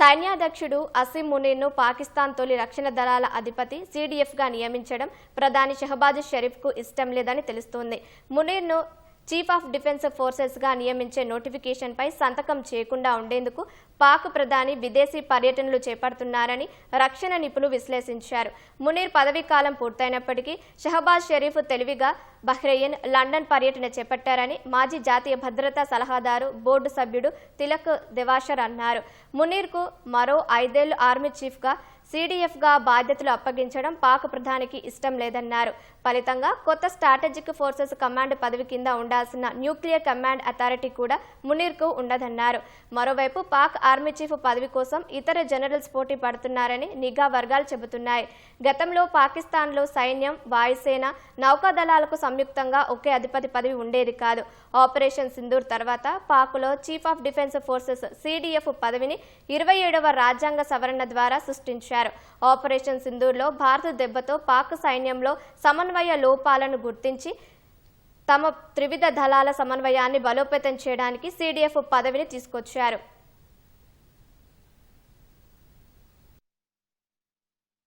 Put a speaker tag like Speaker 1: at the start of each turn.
Speaker 1: సైన్యాధ్యక్షుడు అసీం మునీర్ను పాకిస్తాన్ తొలి రక్షణ దళాల అధిపతి సీడీఎఫ్గా నియమించడం ప్రధాని షహబాజ్ షరీఫ్కు ఇష్టం లేదని తెలుస్తోంది. మునీర్ను చీఫ్ ఆఫ్ డిఫెన్స్ ఫోర్సెస్గా నియమించే నోటిఫికేషన్పై సంతకం చేయకుండా ఉండేందుకు పాక్ ప్రధాని విదేశీ పర్యటనలు చేపడుతున్నారని రక్షణ నిపుణులు విశ్లేషించారు. మునీర్ పదవీ కాలం పూర్తయినప్పటికీ షహబాజ్ షరీఫ్ తెలివిగా బహ్రెయిన్ లండన్ పర్యటన చేపట్టారని మాజీ జాతీయ భద్రతా సలహాదారు బోర్డు సభ్యుడు తిలక్ దివాషర్ అన్నారు. మునీర్కు మరో ఐదేళ్ళు ఆర్మీ చీఫ్గా సీడీఎఫ్గా బాధ్యతలు అప్పగించడం పాక్ ప్రధానికి ఇష్టం లేదన్నారు. ఫలితంగా కొత్త స్ట్రాటజిక్ ఫోర్సెస్ కమాండ్ పదవి కింద ఉండాల్సిన న్యూక్లియర్ కమాండ్ అథారిటీ కూడా మునీర్కు ఉండదన్నారు. మరోవైపు పాక్ ఆర్మీ చీఫ్ పదవి కోసం ఇతర జనరల్స్ పోటీ పడుతున్నారని నిఘా వర్గాలు చెబుతున్నాయి. గతంలో పాకిస్తాన్లో సైన్యం వాయుసేన నౌకాదళాలకు సంయుక్తంగా ఒకే అధిపతి పదవి ఉండేది కాదు. ఆపరేషన్ సింధూర్ తర్వాత పాక్లో chief of defence forces CDF పదవిని ఇరవై ఏడవ రాజ్యాంగ సవరణ ద్వారా సృష్టించారు. ఆపరేషన్ సింధూర్లో భారత దెబ్బతో పాక్ సైన్యంలో సమన్వయ లోపాలను గుర్తించి తమ త్రివిధ దళాల సమన్వయాన్ని బలోపేతం చేయడానికి సీడీఎఫ్ పదవిని తీసుకొచ్చారు.